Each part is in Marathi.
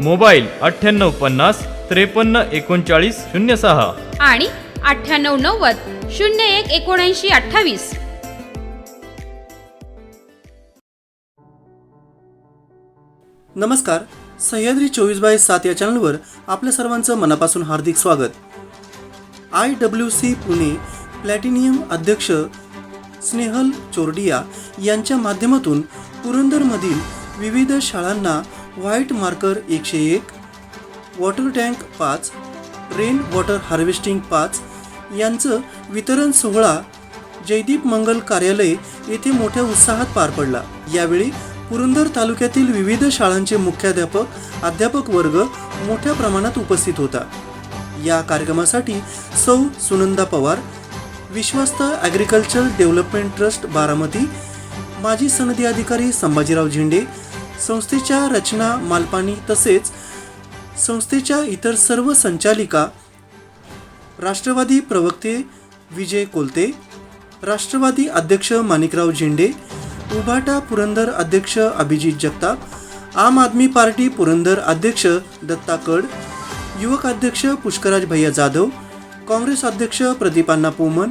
मोबाईल अठ्ठ्याण्णव पन्नास त्रेपन्न एकोणचाळीस शून्य सहा. आणि अठ्ठ्याण्णव नव्वद शून्य एक एकोणऐंशी अठ्ठावीस. नमस्कार. सह्याद्री चोवीस बाय सात या चॅनलवर आपल्या सर्वांचं मनापासून हार्दिक स्वागत. I W C Pune platinum अध्यक्ष स्नेहल चोरडिया यांच्या माध्यमातून पुरंदरमधील विविध शाळांना व्हाईट मार्कर एकशे एक वॉटर टँक पाच रेन वॉटर हार्वेस्टिंग पाच यांचं वितरण सोहळा जयदीप मंगल कार्यालय येथे मोठ्या उत्साहात पार पडला. यावेळी पुरंदर तालुक्यातील विविध शाळांचे मुख्याध्यापक अध्यापक वर्ग मोठ्या प्रमाणात उपस्थित होता. या कार्यक्रमासाठी सौ सुनंदा पवार विश्वस्त ॲग्रिकल्चर डेव्हलपमेंट ट्रस्ट बारामती माजी सनदी अधिकारी संभाजीराव झेंडे संस्थेच्या रचना मालपानी तसेच संस्थेच्या इतर सर्व संचालिका राष्ट्रवादी प्रवक्ते विजय कोलते राष्ट्रवादी अध्यक्ष माणिकराव झेंडे उभाटा पुरंदर अध्यक्ष अभिजित जगताप आम आदमी पार्टी पुरंदर अध्यक्ष दत्ता कड युवक अध्यक्ष पुष्कराज भैया जाधव काँग्रेस अध्यक्ष प्रदीपांना पोमन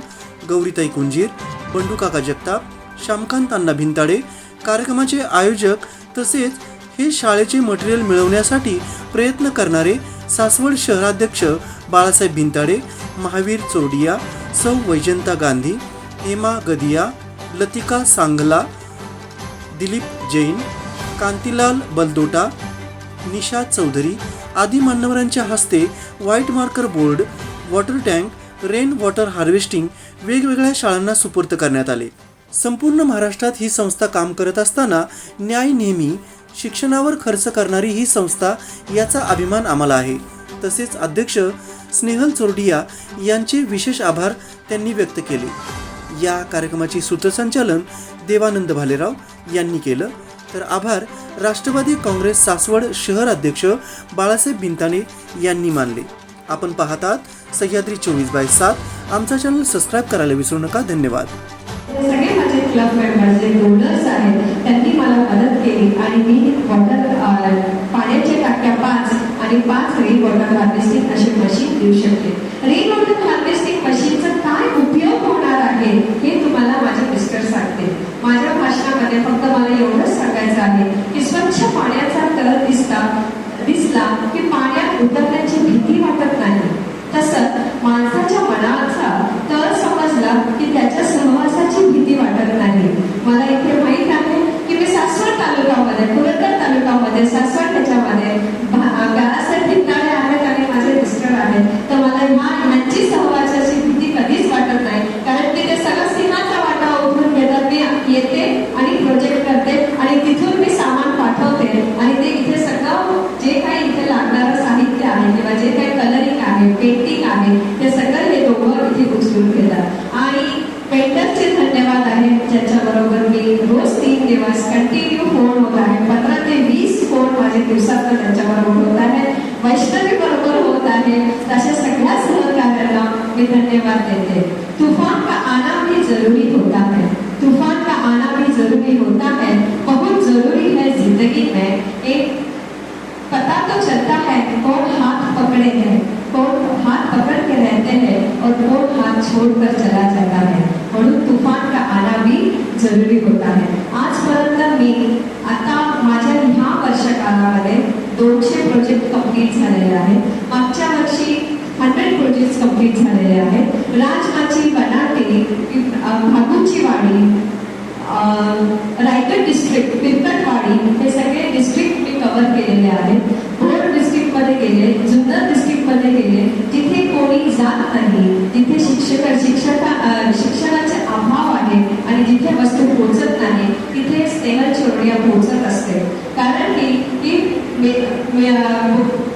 गौरीताई कुंजीर बंडूकाका जगताप श्यामकांत अण्णा भिंताडे कार्यक्रमाचे आयोजक तसेच हे शाळेचे मटेरियल मिळवण्यासाठी प्रयत्न करणारे सासवड शहराध्यक्ष बाळासाहेब भिंताडे महावीर चोरडिया सौ वैजंता गांधी हेमा गदिया लतिका सांगला दिलीप जैन कांतीलाल बलदोटा निशा चौधरी आदी मान्यवरांच्या हस्ते white marker board water tank rain water harvesting वेगवेगळ्या शाळांना सुपूर्त करण्यात आले. संपूर्ण महाराष्ट्रात ही संस्था काम करत असताना न्याय नेहमी शिक्षणावर खर्च करणारी ही संस्था याचा अभिमान आम्हाला आहे. तसेच अध्यक्ष स्नेहल चोरडिया यांचे विशेष आभार त्यांनी व्यक्त केले. या कार्यक्रमाची सूत्रसंचालन देवानंद भालेराव यांनी केलं. तर आभार राष्ट्रवादी काँग्रेस सासवड शहर अध्यक्ष बाळासाहेब भिंताने यांनी मानले. आपण पाहतात सह्याद्री चोवीस बाय सात. आमचा चॅनल सबस्क्राईब करायला विसरू नका. धन्यवाद. क्लब मेंबर्स जे डोनर्स आहेत. त्यांनी मला मदत केली आणि मी वॉटर पाण्याच्या टाक्या पाच आणि पाच रेन वॉटर हार्वेस्टिंग अशी मशीन देऊ शकते. रेन वॉटर हार्वेस्टिंग मशीनचा काय उपयोग होणार आहे हे तुम्हाला माझे मिस्टर सांगते माझ्या भाषणामध्ये फक्त मला एवढंच सांगायचं आहे की स्वच्छ पाण्याचा तळ दिसता दिसला की पाण्यात उतरण्याची भीती वाटत नाही. तसंच माणसाच्या मनाचा तर समजला की त्याच्या सहवासाची भीती वाटत नाही. मला इथे माहीत आहे की मी सासवड तालुक्यामध्ये पुरंदर तालुक्यामध्ये सासवड त्याच्यामध्ये घरासाठी बाळासाहेब आहेत आणि माझे मिस्टर आहेत. तर मला ह्या यांची सहवास धन्यवाद देते तूफ़ान का आना भी ज़रूरी होता है। तूफ़ान का आना भी ज़रूरी होता है। बहुत ज़रूरी है ज़िंदगी में। एक पता तो चलता है कौन हाथ पकड़े हैं, कौन हाथ पकड़ के रहते हैं और कौन हाथ छोड़कर चला जाता है। और तूफ़ान का आना भी ज़रूरी होता है। आजपर्यंत मी, आता माझ्या ह्या वर्षकालामध्ये दोनशे प्रोजेक्ट कंप्लीट झालेले आहेत. मागच्या वर्षी हंड्रेड प्रोजेक्ट कंप्लीट झालेले आहेत. राजमाची बनाटे भागूची वाडी रायगड डिस्ट्रिक्ट पिरकटवाडी हे सगळे डिस्ट्रिक्ट मी कव्हर केलेले आहेत. भोर डिस्ट्रिक्टमध्ये गेले जुन्नर डिस्ट्रिक्टमध्ये गेले जिथे कोणी जात नाही. जिथे शिक्षक शिक्षक शिक्षणाचे अभाव आहे आणि जिथे वस्तू पोहोचत नाही. तिथे स्नेहल चोरडिया पोहोचत असते. कारण की की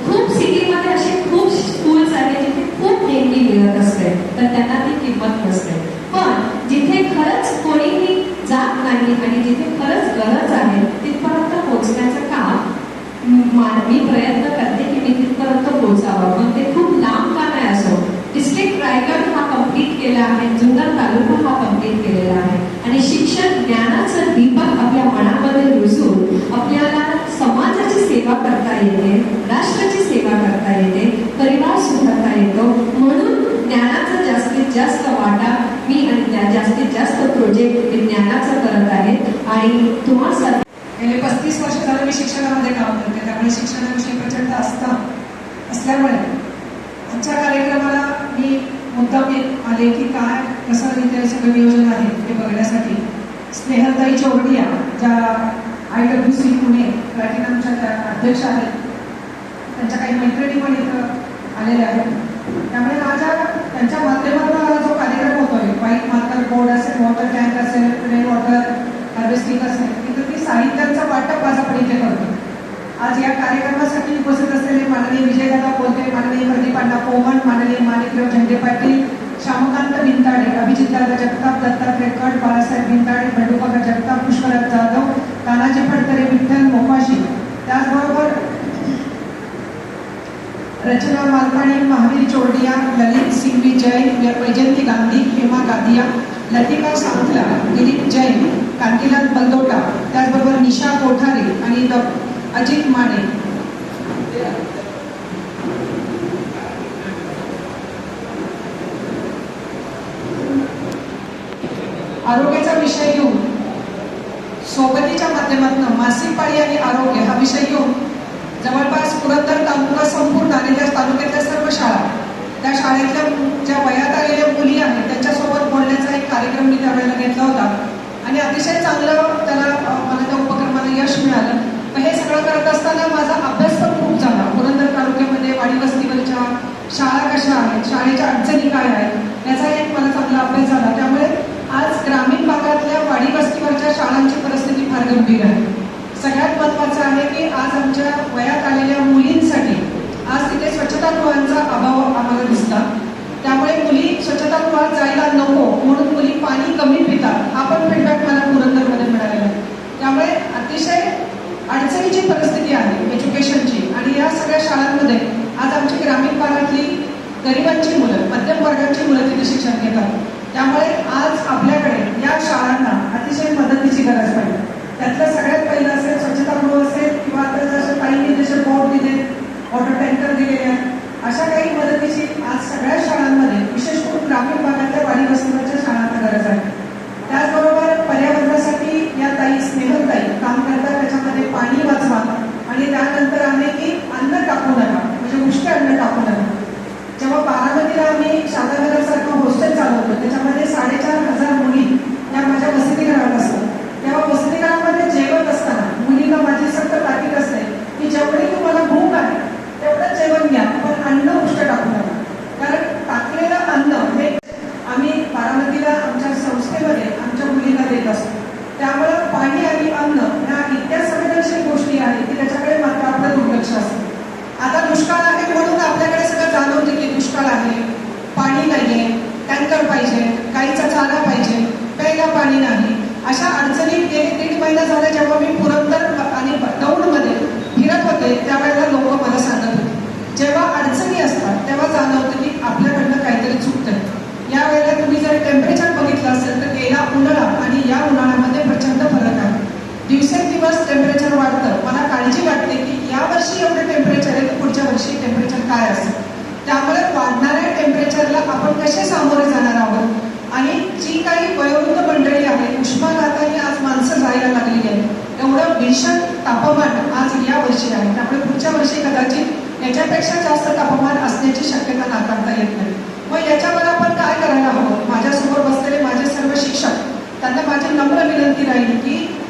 खूप सिटीमध्ये असे खूप स्कूल्स आहेत जिथे खूप देणगी मिळत असते तर त्यांना ती किंमत नसते पण जिथे खरंच कोणीही जात नाही आणि जिथे खरंच गरज आहे तिथपर्यंत पोहोचण्याचं मानवी प्रयत्न करते की मी तिथपर्यंत पोहोचावं. पण ते खूप लांब का नाही असो डिस्ट्रिक्ट रायगड हा कंप्लीट केला आहे जुन्नर तालुका हा कंप्लीट केलेला आहे. आणि शिक्षण ज्ञानाचं दीपक आपल्या मनामध्ये रुजून आपल्याला समाजाची सेवा करता येते राष्ट्राची सेवा करता येते परिवार सुधारता येतो. म्हणून ज्ञानाचा जास्तीत जास्त वाटा मी आणि जास्तीत जास्त प्रोजेक्ट ज्ञानाचा करत आहे. आणि तुम्हा सर्व गेले पस्तीस वर्ष झालं मी शिक्षणामध्ये आणि शिक्षणाविषयी प्रचंड आस्था असल्यामुळे आजच्या कार्यक्रमाला मी मुद्दाम आले की काय कसं इथे सगळं नियोजन आहे ते बघण्यासाठी स्नेहलताई चौरडिया ज्या आय डब्ल्यू सी पुणे प्लॅटिनमच्या त्या अध्यक्ष आहेत त्यांच्या काही मैत्रिणी पण इथं आलेल्या आहेत. त्यामुळे माझ्या त्यांच्या माध्यमातून हा जो कार्यक्रम होतोय वाईट मार्कर बोर्ड असेल वॉटर टँक असेल रेन वॉटर हार्वेस्टिंग असेल तिथं ती साहित्यांचं वाटप माझा पण इथे करतो आज या कार्यक्रमासाठी उपस्थित असलेले माननीय विजयदादा कोलते माननीय प्रदीप अण्णा पोमन माननीय माणिकराव झेंडे पाटील श्यामकांत भिंताडे अभिजितदादा जगताप दत्तात्रय कट बाळासाहेब भिंताडे बंडूकाका जगताप पुष्कराज जाधव तानाजी फडतरे विठ्ठल मोपाशी त्याचबरोबर रचना मालपाणी महावीर चोरडिया ललित सिंघवी जैन वैजयंती गांधी हेमा गादिया लतिका सांगला दिलीप जैन कांतीलाल बलदोटा त्याचबरोबर निशा कोठारे आणि डॉ अजित माने. आरोग्याचा विषय घेऊन सोबतीच्या माध्यमातून मासिक पाळी आणि आरोग्य हा विषय घेऊन जवळपास पुरंदर तालुका संपूर्ण आणि त्या तालुक्यातल्या सर्व शाळा त्या शाळेतल्या ज्या वयात आलेल्या मुली आहेत त्यांच्यासोबत बोलण्याचा एक कार्यक्रम मी त्यावेळेला घेतला होता. आणि अतिशय चांगलं त्याला मला त्या उपक्रमाला यश मिळालं. पण हे सगळं करत असताना माझा अभ्यास पण खूप झाला. पुरंदर तालुक्यामध्ये वाडी वस्तीवरच्या शाळा कशा आहेत शाळेच्या अडचणी काय आहेत याचा एक मला चांगला अभ्यास झाला. त्यामुळे आज ग्रामीण भागातल्या वाडी वस्तीवरच्या शाळांची परिस्थिती फार गंभीर आहे. सगळ्यात महत्त्वाचं आहे की आज आमच्या वयात आलेल्या मुलींसाठी आज तिथे स्वच्छतागृहांचा अभाव आम्हाला दिसला त्यामुळे मुली स्वच्छतागृहात जायला नको म्हणून मुली पाणी कमी पितात हा पण फीडबॅक मला पुरंदरमध्ये मिळालेला आहे त्यामुळे अतिशय अडचणीची परिस्थिती आहे एज्युकेशनची आणि या सगळ्या शाळांमध्ये आज आमची ग्रामीण भागातली गरिबांची मुलं मध्यम वर्गाची मुलं तिथे शिक्षण घेतात त्यामुळे आज आपल्याकडे या शाळांना अतिशय मदतीची गरज पडली त्यातलं सगळ्यात पहिलं असेल स्वच्छतागृह असेल किंवा आता जसं काही जसे बोर्ड दिले वॉटर टँकर दिलेले आहेत अशा काही मदतीची आज सगळ्या शाळांमध्ये विशेष करून ग्रामीण भागातल्या वाडी वस्तीवरच्या शाळांना गरज आहे त्याचबरोबर पर्यावरणासाठी या ताई स्नेहलताई काम करतात त्याच्यामध्ये पाणी वाचवा आणि त्यानंतर आम्ही की अन्न टाकू नका म्हणजे उष्ट अन्न टाकू नका. जेव्हा बारामतीला आम्ही शादानगरसारखं हॉस्टेल चालवतो त्याच्यामध्ये साडेचार हजार मुली या माझ्या वसतिगृहात असतात. तेव्हा वसतिगृहामध्ये जेवत असताना मुलीला माझी सक्त ताकीद असते की जेवढी तुम्हाला भूक आहे तेवढं जेवण घ्या पण अन्न उष्ट टाकू नका. कारण टाकलेलं अन्न हे आम्ही बारामतीला आमच्या संस्थेमध्ये आमच्या मुलीला देत असतो. त्यामुळं पाणी आणि अन्न ह्या इतक्या संवेदनशील गोष्टी आहेत की त्याच्याकडे मात्र आपलं दुर्लक्ष असतं आता दुष्काळ आहे म्हणून आपल्याकडे सगळं जाणवते की दुष्काळ आहे. पाणी नाहीये टँकर पाहिजे गाईचा चारा पाहिजे प्यायला पाणी नाही. अशा अडचणी गेले दीड महिना झाला जेव्हा मी पुरंदर आणि दौडमध्ये फिरत होते त्यावेळेला लोक मला सांगत होते. जेव्हा अडचणी असतात तेव्हा जाणवतं की आपल्याकडनं काहीतरी चुकतंय. या वेळेला तुम्ही जर टेम्परेचर बघितलं असेल तर गेला उन्हाळा आणि या उन्हाळ्यामध्ये प्रचंड फरक आहे. दिवसेंदिवस टेम्परेचर वाढतं. मला काळजी वाटते की यावर्षी एवढं टेम्परेचर आहे तर वर्षी टेम्परेचर काय असेल? त्यामुळे वाढणाऱ्या टेम्परेचरला आपण कसे सामोरे जाणार आहोत? आणि जी काही वयोवृद्ध मंडळी आहे उष्माघाताने आज माणसं जायला लागलेली आहेत. एवढं भीषण तापमान आज या वर्षी आहे. त्यामुळे पुढच्या वर्षी कदाचित याच्यापेक्षा जास्त तापमान असण्याची शक्यता नाकारता येत नाही. मग याच्यावर आपण काय करायला हवं? माझ्यासमोर बसलेले माझे सर्व शिक्षक त्यांना माझी नम्र विनंती राहील की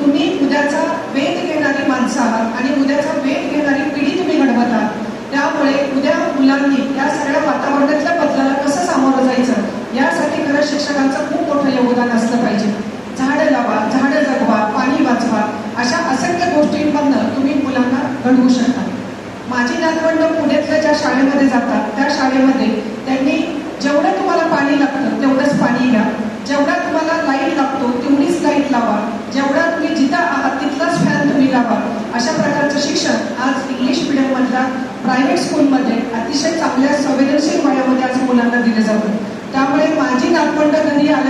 तुम्ही उद्याचा वेध घेणारी माणसं आहात आणि उद्याचा वेध घेणारी पिढी तुम्ही घडवत आहात. त्यामुळे उद्या मुलांनी या सगळ्या वातावरणातल्या बदलाला कसं सामोरं जायचं? यासाठी खरं शिक्षकांचं खूप मोठं योगदान असलं पाहिजे. झाडं लावा झाडं जगवा पाणी वाचवा अशा असंख्य गोष्टींमधनं तुम्ही मुलांना घडवू शकता. माझी नातवंड पुण्यातल्या ज्या शाळेमध्ये जातात त्या शाळेमध्ये त्यांनी जेवढं तुम्हाला पाणी लागतं तेवढंच पाणी घ्या. जेवढा तुम्हाला लाइट लागतो तेवढीच लाइट लावा जेवढा तुम्ही जिथं आहात तिथलाच फॅन तुम्ही लावा अशा प्रकारचं शिक्षण आज इंग्लिश मिडियममधल्या प्रायव्हेट स्कूलमध्ये अतिशय चांगल्या संवेदनशील वयामध्ये आज मुलांना दिलं जातं त्यामुळे माझी नातवंड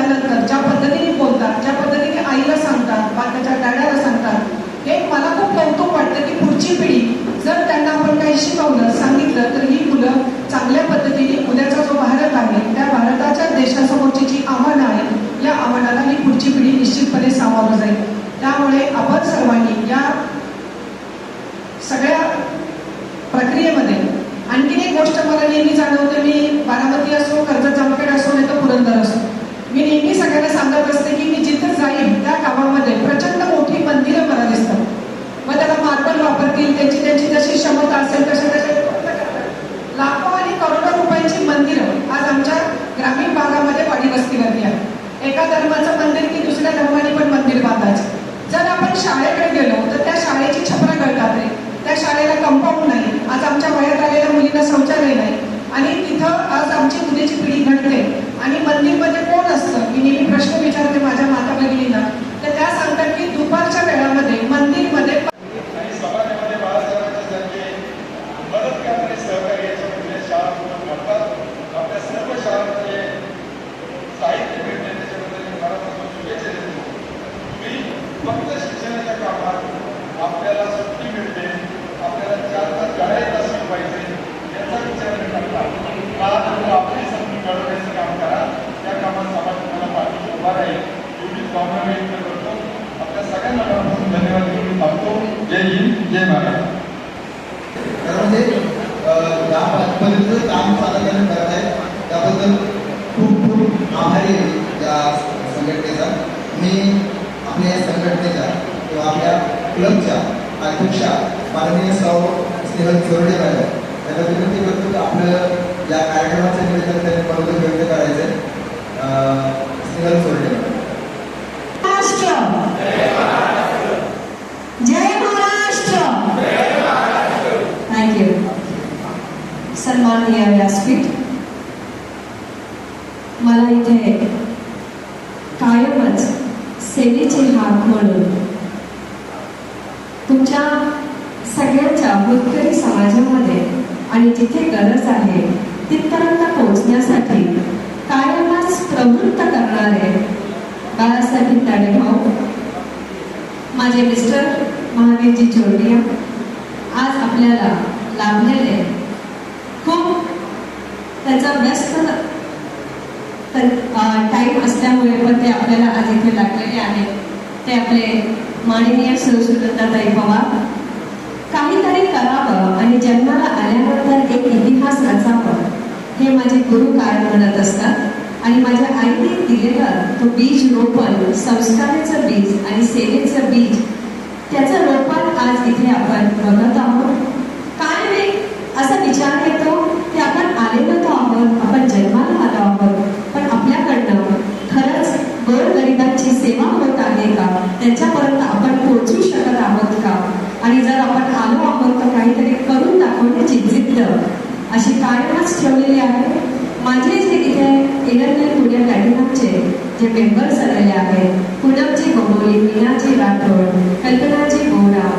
घरी आल्यानंतर ज्या पद्धतीने बोलतात ज्या पद्धतीने आईला सांगतात बाकीच्या डॅडाला सांगतात हे मला खूप कौतुक वाटतं की पुढची पिढी जर त्यांना आपण काही शिकवलं सांगितलं तर ही मुलं चांगल्या पद्धतीने उद्याचा जो भारत आहे त्या भारताच्या देशासमोरची जी आव्हानं आहेत या आव्हानाला ही पुढची पिढी निश्चितपणे सामोरं जाईल त्यामुळे आपण सर्वांनी या सगळ्या प्रक्रियेमध्ये आणखीन एक गोष्ट मला नेहमी जाणवते मी बारामती असो कर्जत जामखेड असो नाही तर पुरंदर असो मी नेहमी सगळ्यांना सांगत असते की मी जिथं जाईल त्या गावामध्ये प्रचंड मोठी मंदिरं मला दिसतात मग त्याला मार्बल वापरतील त्यांची त्यांची जशी क्षमता असेल तशा तशा लाखो आणि करोडो रुपयांची मंदिरं आज आमच्या ग्रामीण भागामध्ये वाडी वस्तीवरती आहे एका धर्माचं मंदिर की दुसऱ्या धर्माने पण मंदिर बांधायचं जर आपण शाळेकडे गेलो तर त्या शाळेची छपरं गळतात रे त्या शाळेला कंपाऊंड नाही आज आमच्या वयात आलेल्या मुलींना शौचालय नाही आणि तिथं आज आमची उद्याची पिढी घडते आणि मंदिरमध्ये कोण असतं मी नेहमी प्रश्न विचारते माझ्या माता भगिनींना तर त्या सांगतात की दुपारच्या वेळामध्ये मंदिरमध्ये आणि समाजामध्ये बाळासाहेबांच्या सारखे मदत करणारे सहकारी याच्यामध्ये शाळा पूर्ण घडतात आपल्या सर्व शाळांमध्ये साहित्य मिळते त्याच्याबद्दल मी मनापासून शुभेच्छा देतो तुम्ही फक्त शिक्षणाच्या कामात आपल्याला सुट्टी मिळते आपल्याला चार तास गाड्यात असलं पाहिजे याचा विचार न करता का तुम्ही आपली संधी मिळवण्याचं काम करा त्या कामात समाज तुम्हाला पाठीशी उभा राहील एवढीच भावना व्यक्त करतो आपल्या सगळ्यांना मनापासून धन्यवाद देऊन मी थांबतो जय हिंद जय महाराष्ट्र त्यामध्ये या पद्धतीचं काम सातत्याने करत आहे त्याबद्दल खूप खूप आभारी आहे या संघटनेचा मी आपल्या संघटनेच्या किंवा आपल्या क्लबच्या अध्यक्षा माननीय सौ स्नेहल चोरडे मॅडम त्यांना विनंती करतो की आपलं या कार्यक्रमाचं निवेदन त्यांनी बरोबर व्यक्त करायचं आहे स्नेहल चोरडे मॅडम. जय महाराष्ट्र. थँक्यू सन्माननीय व्यासपीठ मला इथे कायमच सेवेची म्हणून. तुमच्या सगळ्यांच्या भोतकरी समाजामध्ये आणि जिथे गरज आहे तिथपर्यंत पोहोचण्यासाठी कायमच प्रवृत्त करणारे बाळासाहेब ताडे भाऊ माझे मिस्टर महावीरजी चोरडिया आज आपल्याला लाभलेले खूप त्याचा व्यस्त टाईम असल्यामुळे पण ते आपल्याला आज इथे लागलेले आहेत ते आपले माननीय सुरसुरताई पवार. काहीतरी करावं आणि जन्माला आल्यानंतर एक इतिहास रचावं हे माझे गुरु काय म्हणत असतात. आणि माझ्या आईने दिलेलं तो बीज रोपण संस्काराचं बीज आणि सेवेचं बीज त्याचं रोपण आज इथे आपण बघत आहोत. काय नाही असा विचार येतो की आपण आलेलो तो आहोत आपण जन्माला आलो आहोत पण आपल्याकडनं खरंच गोरगरिबांची सेवा होत आहे का त्यांच्यापर्यंत आपण पोहोचू शकत आहोत का आणि जर आपण आलो आहोत तर काहीतरी करून दाखवण्याची जिद्द अशी कायमच ठेवलेली आहे. माझे जे इथे एअरलाईन पुणे प्लॅटिनमचे जे मेंबर्स आलेले आहेत पूनमजी गोगोली मीनाजी राठोड कल्पनाजी बोरा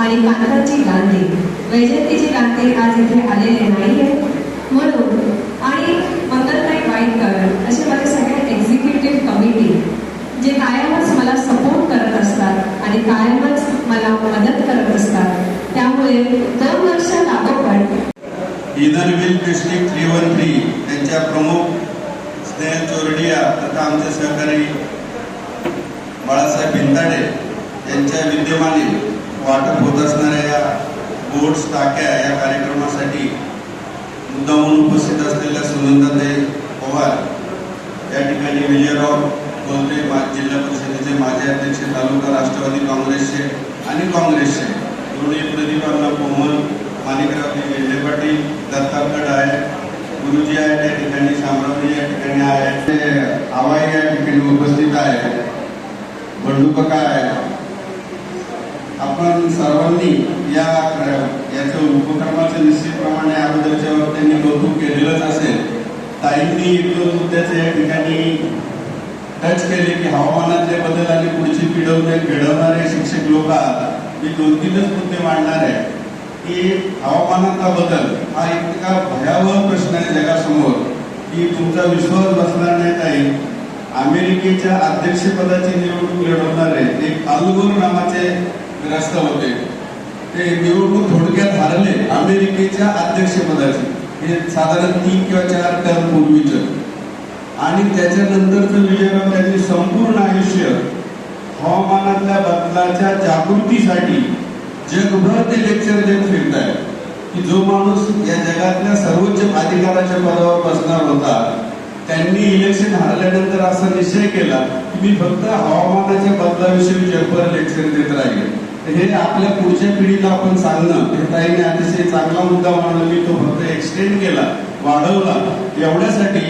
आणि कांताजी गांधी. वैजयंतीजी गांधी आज इथे आलेले नाही आहेत म्हणून आणि मंगलताई वाईकर असे माझे सगळे एक्झिक्युटिव्ह कमिटी जे कायमच मला सपोर्ट करत असतात आणि कायमच मला मदत करत असतात. त्यामुळे दोन वर्ष लागोपाठ इदरविल डिस्ट्रिक्ट थ्री वन थ्री त्यांच्या प्रमुख स्नेह चोरडिया तथा आमचे सहकारी बाळासाहेब भिंताडे यांच्या विद्यमाने वाटप होत असणाऱ्या या बोट्स टाक्या या कार्यक्रमासाठी मुद्दामून उपस्थित असलेल्या सुनंदाताई पवार या ठिकाणी विजयराव बोलते मा जिल्हा परिषदेचे माजी अध्यक्ष तालुका राष्ट्रवादी काँग्रेसचे दोन्ही प्रदीपांना कोमल माणिकरावजी वेल्हे पाटील आहे. गुरुजी आहे त्या ठिकाणी सामरावजी या ठिकाणी आहे. ते आवाई या ठिकाणी उपस्थित आहे. बंडूपका आहे. आपण सर्वांनी या याचं उपक्रमाचं निश्चितप्रमाणे अगोदरच्या वक्त्यांनी त्यांनी कौतुक केलेलंच असेल. ताईंनी एक दोन या ठिकाणी टच केले की हवामानातले बदल आणि पुढची पिढवणे घडवणारे शिक्षक लोक मी दोन तीनच मुद्दे मांडणार आहे. की हवामानातला बदल हा इतका भयावह प्रश्न आहे जगासमोर की तुमचा विश्वास बसणार नाही काही. अमेरिकेच्या अध्यक्षपदाची निवडणूक लढवणारे एक अलगोर नावाचे ग्रस्त होते. ते निवडणूक थोडक्यात हरले अमेरिकेच्या अध्यक्षपदाची. हे साधारण तीन किंवा चार टर्म पूर्वीचं. आणि त्याच्यानंतरचं विजयराव त्यांनी संपूर्ण आयुष्य हवामानातल्या बदलाच्या जागृतीसाठी जगभर ते लेक्चर देत फिरत की जो माणूस या जगातल्या सर्वोच्च अधिकाराच्या पदावर बसणार होता त्यांनी इलेक्शन हरल्यानंतर असा निश्चय केला की मी फक्त हवामानाच्या बदलाविषयी जगभर लेक्चर देत राहील हे आपल्या पुढच्या पिढीला आपण सांगणं हे ताईने अतिशय चांगला मुद्दा मांडला मी तो फक्त एक्सटेंड केला वाढवला. एवढ्यासाठी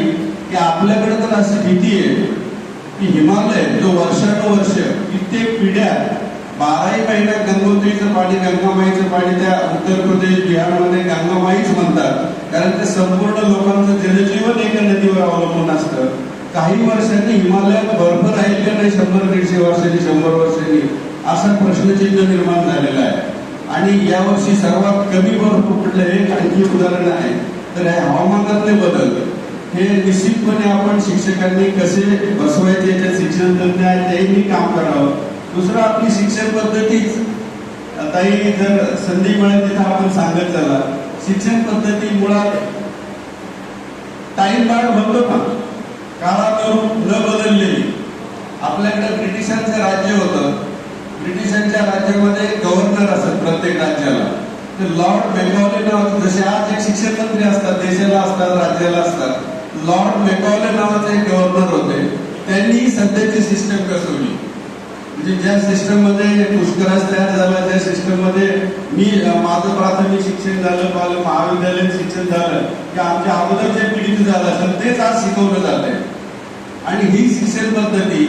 की आपल्याकडे तर अशी भीती आहे की हिमालय जो वर्षानुवर्ष कित्येक पिढ्या बाराही महिन्यात गंगोत्रीचं पाणी गंगामाईचं पाणी त्या उत्तर प्रदेश बिहारमध्ये गंगामाईच म्हणतात. कारण ते संपूर्ण लोकांचं जनजीवन एका नदीवर अवलंबून असतं. काही वर्षांनी हिमालयात बर्फ राहील का नाही शंभर दीडशे वर्षांनी शंभर वर्षांनी असा प्रश्नचिन्ह निर्माण झालेला आहे. आणि यावर्षी सर्वात कमी बर्फ पडलं हे आणखी उदाहरण आहे. तर हे हवामानातले बदल. हे निश्चितपणे आपण शिक्षकांनी कसे बसवायचे याच्यात शिक्षण तज्ञ आहे तेही काम करावं. दुसरं आपली शिक्षण पद्धतीच. आताही जर संधी मिळेल तिथं आपण सांगत झाला शिक्षण पद्धती मुळात टाईम बाळ म्हणतो ना काळानुरूप न बदललेली. आपल्याकडे ब्रिटिशांचं राज्य होतं. ब्रिटिशांच्या राज्यामध्ये गव्हर्नर असत प्रत्येक राज्याला. तर लॉर्ड बेंगॉले नावाचे जसे आज एक शिक्षण मंत्री असतात देशाला असतात राज्याला असतात. लॉर्ड बेंगॉले नावाचे एक गव्हर्नर होते. त्यांनी सध्याची सिस्टम कसवली म्हणजे ज्या सिस्टममध्ये पुष्कराज तयार झाला त्या सिस्टममध्ये मी माझं प्राथमिक शिक्षण झालं माझं महाविद्यालयीन शिक्षण झालं की आमच्या अगोदरच्या पिढीत झालं असेल तेच आज शिकवलं जाते आणि ही शिक्षण पद्धती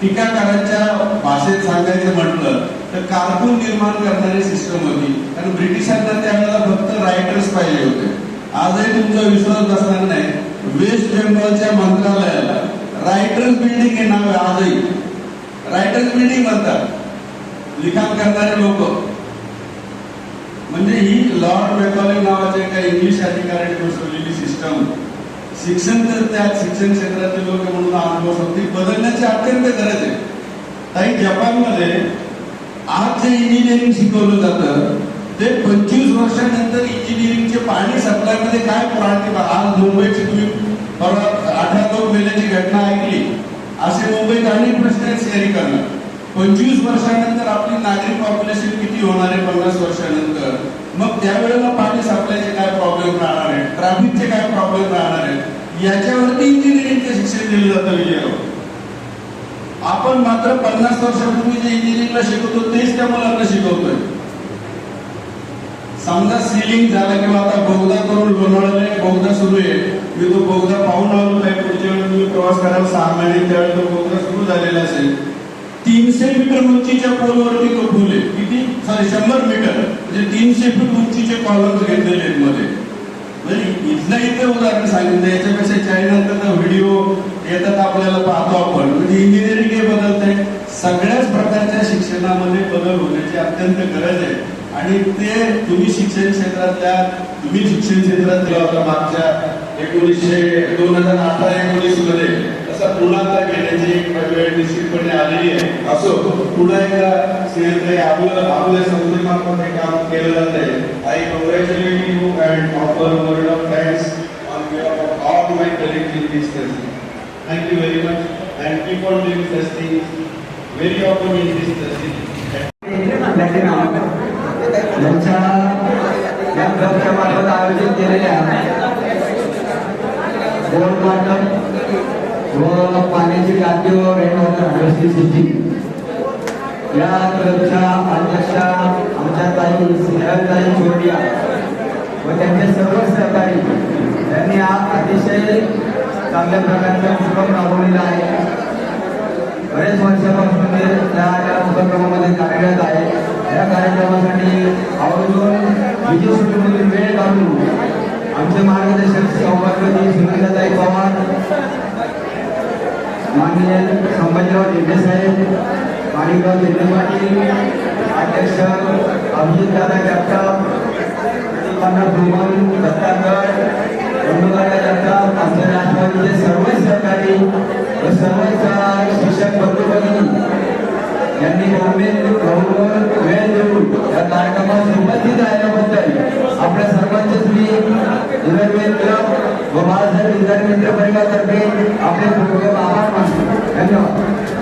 टीकाकारांच्या भाषेत सांगायचं म्हटलं तर कारकून निर्माण करणारी सिस्टम होती. कारण ब्रिटिशांना त्यावेळेला फक्त रायटर्स पाहिजे होते. आजही तुमचा विश्वास बसणार नाही. वेस्ट बेंगॉलच्या मंत्रालयाला रायटर्स बिल्डिंग हे नाव आजही. रायटर्स बिल्डिंग म्हणतात. लिखाण करणारे लोक. म्हणजे ही लॉर्ड मेकॉले नावाचे एका इंग्लिश अधिकाऱ्याने बसवलेली सिस्टम शिक्षण तर त्यात शिक्षण क्षेत्रातील लोक म्हणून अनुभव सांगतो बदलण्याची अत्यंत गरज आहे. काही जपानमध्ये आज जे इंजिनिअरिंग शिकवलं जातं ते पंचवीस वर्षानंतर इंजिनिअरिंगचे पाणी सप्लायमध्ये काय प्रॉब्लेम आज मुंबईची तुम्ही परवा अठरा दोन महिन्याची घटना आहे. मुंबईत अनेक प्रश्न आहेत शहरीकरण पंचवीस वर्षानंतर आपली नागरिक पॉप्युलेशन किती होणार आहे पन्नास वर्षानंतर? मग त्यावेळेला पाणी सप्लायचे काय प्रॉब्लेम राहणार आहे ट्रॅफिकचे काय प्रॉब्लेम राहणार आहे याच्यावरती इंजिनिअरिंगचे शिक्षण दिलं जातं विजयराव. आपण मात्र पन्नास वर्षापूर्वी जे इंजिनिअरिंगला शिकवतो तेच त्या मुलांना शिकवतोय. समजा सिलिंग झालं किंवा आता बहुधा करून लोणावळ्याला बहुधा बोगदा सुरू आहे. मी तो बहुधा पाहून आलो नाही पुढच्या वेळी तुम्ही प्रवास करायला सहा महिने त्यावेळी तो बहुधा सुरू झालेला असेल. तीनशे मीटर उंचीच्या पोलवरती तो पूल आहे किती? सॉरी शंभर मीटर. म्हणजे तीनशे फूट उंचीचे कॉलम्स घेतलेले आहेत मध्ये म्हणजे इथलं इथलं उदाहरण सांगितलं. याच्यापेक्षा चायनाचा व्हिडिओ येतात आपल्याला पाहतो आपण. म्हणजे इंजिनिअरिंग हे बदलत आहे सगळ्याच प्रकारच्या शिक्षणामध्ये बदल होण्याची अत्यंत गरज आहे. आणि ते तुम्ही शिक्षण क्षेत्रातल्या तुम्ही शिक्षण क्षेत्रात गेला होता मागच्या एकोणीसशे दोन हजार अठरा एकोणीसमध्ये तसा पुन्हा आता घेण्याची एक वेळ निश्चितपणे आलेली आहे. असो पुन्हा एकदा स्नेहताई आपलं आपल्या संस्थेमार्फत हे काम केलं जात आहे. I congratulate you and offer word of thanks on behalf of all my colleagues in this test thank you very much and keep on doing testing very often in this testing यांच्या या क्लबच्या मार्फत आयोजित केलेल्या गोल्ड वाटप व पाण्याची टाकी व रेन हार्वेस्टिंग सिस्टीम या क्लबच्या अध्यक्षा आमच्या ताई स्नेहलताई चोरडिया व त्यांचे सर्व सहकारी त्यांनी हा अतिशय चांगल्या प्रकारचा उपक्रम राबवलेला आहे. बरेच वर्षापासून ते त्या या उपक्रमामध्ये कार्यरत आहे. या कार्यक्रमासाठी आवर्जून विजय सुट्टीमधून वेळ काढून आमचे मार्गदर्शक सौभाग्यजी सुनंदाताई पवार माननीय संभाजीराव झेंडे साहेब माणिकराव झेंडे पाटील अध्यक्ष अभिजितदादा जगताप प्रतिपांना भुमन दत्तागड बंडुगाडा जगताप आमच्या राष्ट्रवादीचे सर्व सहकारी व सर्वच शिक्षक बंधू भगिनी यांनी गौरव गौरव वेळ देऊन या कार्यक्रमात उपस्थित राहिल्याबद्दल आपल्या सर्वांचे श्री युनियन क्लब व बाळासाहेब विद्यार्थी मित्र परिवारातर्फे आपले खूप आभार मानतो. धन्यवाद.